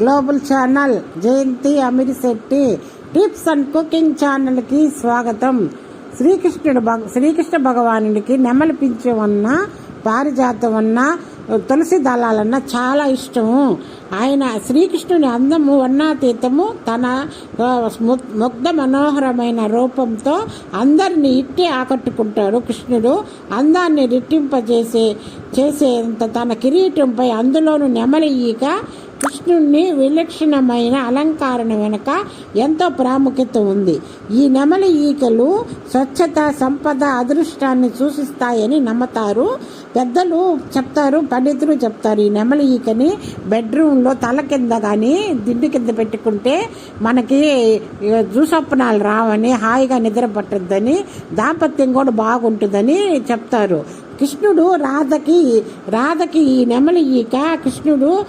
Global channel Jayanthi Amirisetti tips and cooking ఛానల్కి స్వాగతం. శ్రీకృష్ణుడు భగ శ్రీకృష్ణ భగవానుడికి నెమలి ఉన్న పారిజాతం ఉన్న తులసి దళాలన్న చాలా ఇష్టము. ఆయన శ్రీకృష్ణుని అందము వర్ణాతీతము తన ముగ్ధ మనోహరమైన రూపంతో అందరిని ఇట్టి ఆకట్టుకుంటాడు కృష్ణుడు. అందాన్ని రెట్టింపజేసే చేసేంత తన కిరీటంపై అందులోనూ నెమలి ఈక కృష్ణుణ్ణి విలక్షణమైన అలంకారణ వెనుక ఎంతో ప్రాముఖ్యత ఉంది. ఈ నెమలి ఈకలు స్వచ్ఛత సంపద అదృష్టాన్ని సూచిస్తాయని నమ్ముతారు. పెద్దలు చెప్తారు పండితులు చెప్తారు ఈ నెమలి ఈకని బెడ్రూమ్లో తల కింద కానీ దిండు కింద పెట్టుకుంటే మనకి దుస్వప్నాలు రావని హాయిగా నిద్ర పట్టద్దని దాంపత్యం కూడా బాగుంటుందని చెప్తారు. కృష్ణుడు రాధకి రాధకి ఈ నెమలి ఈక కృష్ణుడు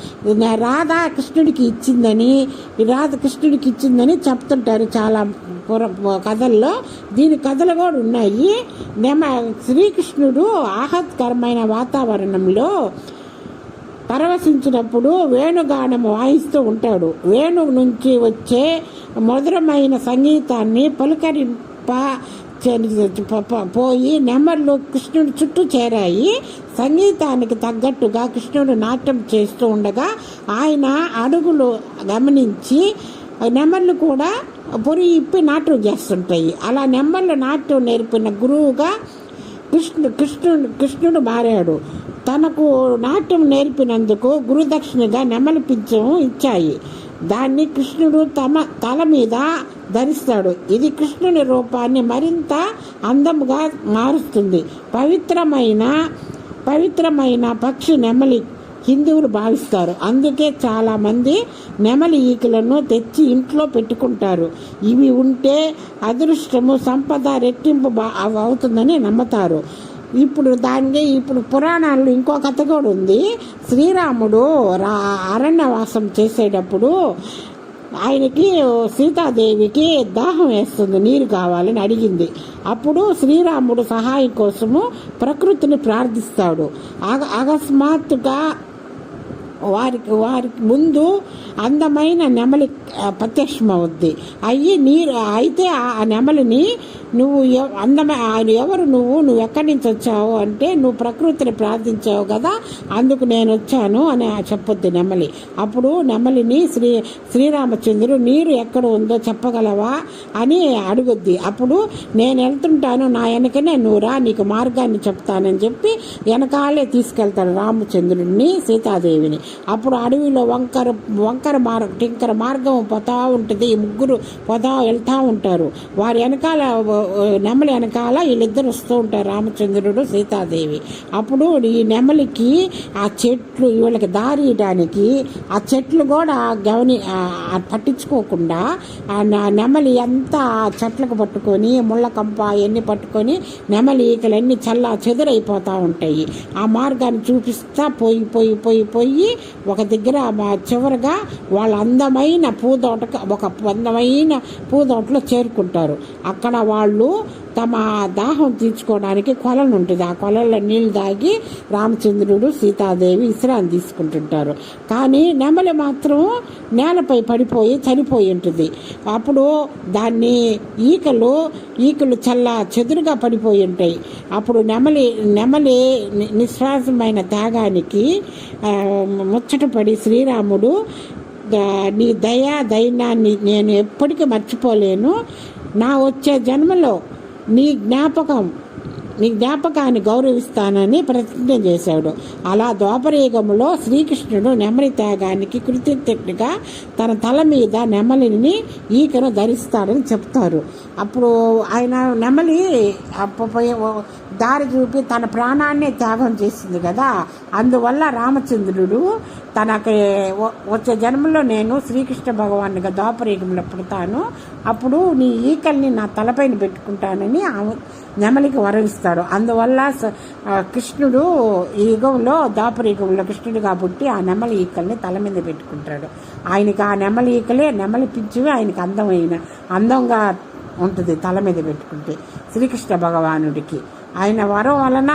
రాధ కృష్ణుడికి ఇచ్చిందని రాధ కృష్ణుడికి ఇచ్చిందని చెప్తుంటారు చాలా పుర కథల్లో. దీని కథలు కూడా ఉన్నాయి. నెమ శ్రీకృష్ణుడు ఆహ్లాదకరమైన వాతావరణంలో పరవశించినప్పుడు వేణుగానం వాయిస్తూ ఉంటాడు. వేణు నుంచి వచ్చే మధురమైన సంగీతాన్ని పలుకరింప పోయి నెమళ్ళు కృష్ణుడి చుట్టూ చేరాయి. సంగీతానికి తగ్గట్టుగా కృష్ణుడు నాట్యం చేస్తూ ఉండగా ఆయన అడుగులు గమనించి నెమళ్ళు కూడా పొరి ఇప్పి నాట్యం చేస్తుంటాయి. అలా నెమళ్ళు నాట్యం నేర్పిన గురువుగా కృష్ణు కృష్ణుడు కృష్ణుడు మారాడు. తనకు నాట్యం నేర్పినందుకు గురుదక్షిణగా నెమలి పింఛం ఇచ్చాయి. దాన్ని కృష్ణుడు తమ తల మీద ధరిస్తాడు. ఇది కృష్ణుని రూపాన్ని మరింత అందముగా మారుస్తుంది. పవిత్రమైన పవిత్రమైన పక్షి నెమలి హిందువులు భావిస్తారు. అందుకే చాలామంది నెమలి ఈకలను తెచ్చి ఇంట్లో పెట్టుకుంటారు. ఇవి ఉంటే అదృష్టము సంపద రెట్టింపు బా అవుతుందని నమ్ముతారు. ఇప్పుడు దానికి ఇప్పుడు పురాణాల్లో ఇంకో కథ కూడా ఉంది. శ్రీరాముడు రా అరణ్యవాసం చేసేటప్పుడు ఆయనకి సీతాదేవికి దాహం వేస్తుంది నీరు కావాలని అడిగింది. అప్పుడు శ్రీరాముడు సహాయం కోసము ప్రకృతిని ప్రార్థిస్తాడు. అగ- అకస్మాత్తుగా వారికి వారికి ముందు అందమైన నెమలి ప్రత్యక్షమవుద్ది. అయ్యి నీరు అయితే ఆ నెమలిని నువ్వు ఎవ- ఆయన ఎవరు నువ్వు? నువ్వు ఎక్కడి నుంచి వచ్చావు? అంటే నువ్వు ప్రకృతిని ప్రార్థించావు కదా అందుకు నేను వచ్చాను అని చెప్పొద్దు నెమలి. అప్పుడు నెమలిని శ్రీ శ్రీరామచంద్రుడు నీరు ఎక్కడ ఉందో చెప్పగలవా? అని అడుగుద్ది. అప్పుడు నేను వెళ్తుంటాను నా వెనకనే నువ్వు రా నీకు మార్గాన్ని చెప్తానని చెప్పి వెనకాలే తీసుకెళ్తాడు రామచంద్రుడిని సీతాదేవిని. అప్పుడు అడవిలో వంకర వంకర మార్గ టింకర మార్గం పోతా ఉంటుంది. ఈ ముగ్గురు పోతా వెళ్తూ ఉంటారు. వారి వెనకాల నెమలి వెనకాల వీళ్ళిద్దరు వస్తూ ఉంటారు. రామచంద్రుడు సీతాదేవి. అప్పుడు ఈ నెమలికి ఆ చెట్లు వీళ్ళకి దారి ఇయడానికి ఆ చెట్లు కూడా గమని పట్టించుకోకుండా ఆ నెమలి అంతా చెట్లకు పట్టుకొని ముళ్ళ కంప అవన్నీ పట్టుకొని నెమలి ఈకలన్నీ చల్లా చెదురైపోతూ ఉంటాయి. ఆ మార్గాన్ని చూపిస్తా పోయి పోయి పోయి పోయి ఒక దగ్గర చివరిగా వాళ్ళ అందమైన పూదోట ఒక అందమైన పూదోటలో చేరుకుంటారు. అక్కడ వాళ్ళు తమ దాహం తీర్చుకోవడానికి కొలను ఉంటుంది. ఆ కొలంలో నీళ్ళు తాగి రామచంద్రుడు సీతాదేవి విశ్రాంతి తీసుకుంటుంటారు. కానీ నెమలి మాత్రం నేలపై పడిపోయి చనిపోయి ఉంటుంది. అప్పుడు దాన్ని ఈకలు ఈకలు చల్ల చెదురుగా పడిపోయి ఉంటాయి. అప్పుడు నెమలి నెమలి నిశ్వాసమైన త్యాగానికి ముచ్చటపడి శ్రీరాముడు నీ దయా దైనాన్ని నేను ఎప్పటికీ మర్చిపోలేను. నా వచ్చే జన్మలో నీ జ్ఞాపకం నీ జ్ఞాపకాన్ని గౌరవిస్తానని ప్రతిజ్ఞ చేశాడు. అలా ద్వాపరయుగంలో శ్రీకృష్ణుడు నెమలి త్యాగానికి కృతజ్ఞతగా తన తల మీద నెమలిని ఈకను ధరిస్తాడని చెప్తారు. అప్పుడు ఆయన నెమలి దారి చూపి తన ప్రాణాన్నే త్యాగం చేసింది కదా. అందువల్ల రామచంద్రుడు తనకి వచ్చే జన్మలో నేను శ్రీకృష్ణ భగవానుగా ద్వాపరయుగంలో పుడతాను. అప్పుడు నీ ఈకల్ని నా తలపైన పెట్టుకుంటానని నెమలికి వరవిస్తాను చేస్తాడు అందువల్ల స- కృష్ణుడు ఈ యుగంలో దాపర యుగంలో కృష్ణుడిగా పుట్టి ఆ నెమలి ఈకల్ని తల మీద పెట్టుకుంటాడు. ఆయనకి ఆ నెమలి ఈకలే నెమలి పిచ్చివి ఆయనకి అందమైన అందంగా ఉంటుంది తల మీద పెట్టుకుంటే శ్రీకృష్ణ భగవానుడికి. ఆయన వరం వలన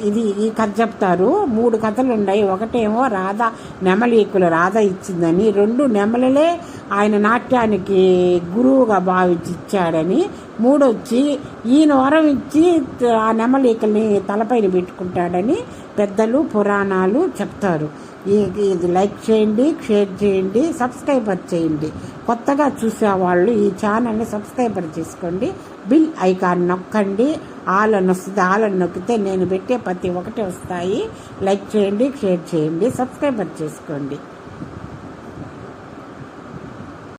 ఇది ఈ కథ చెప్తారు. మూడు కథలు ఉన్నాయి. ఒకటేమో రాధ నెమలీకులు రాధ ఇచ్చిందని. రెండు నెమలలే ఆయన నాట్యానికి గురువుగా భావించి ఇచ్చాడని మూడొచ్చి ఈయన వరం ఇచ్చి ఆ నెమలికల్ని తలపైన పెట్టుకుంటాడని పెద్దలు పురాణాలు చెప్తారు. ఈ- ఇది లైక్ చేయండి షేర్ చేయండి సబ్స్క్రైబర్ చేయండి. కొత్తగా చూసేవాళ్ళు ఈ ఛానల్ని సబ్స్క్రైబర్ చేసుకోండి. బిల్ ఐకాన్ నొక్కండి. ఆల్ వస్తుంది ఆల్ నొక్కితే నేను పెట్టే ప్రతి ఒక్కటి వస్తాయి. లైక్ చేయండి షేర్ చేయండి సబ్స్క్రైబర్ చేసుకోండి.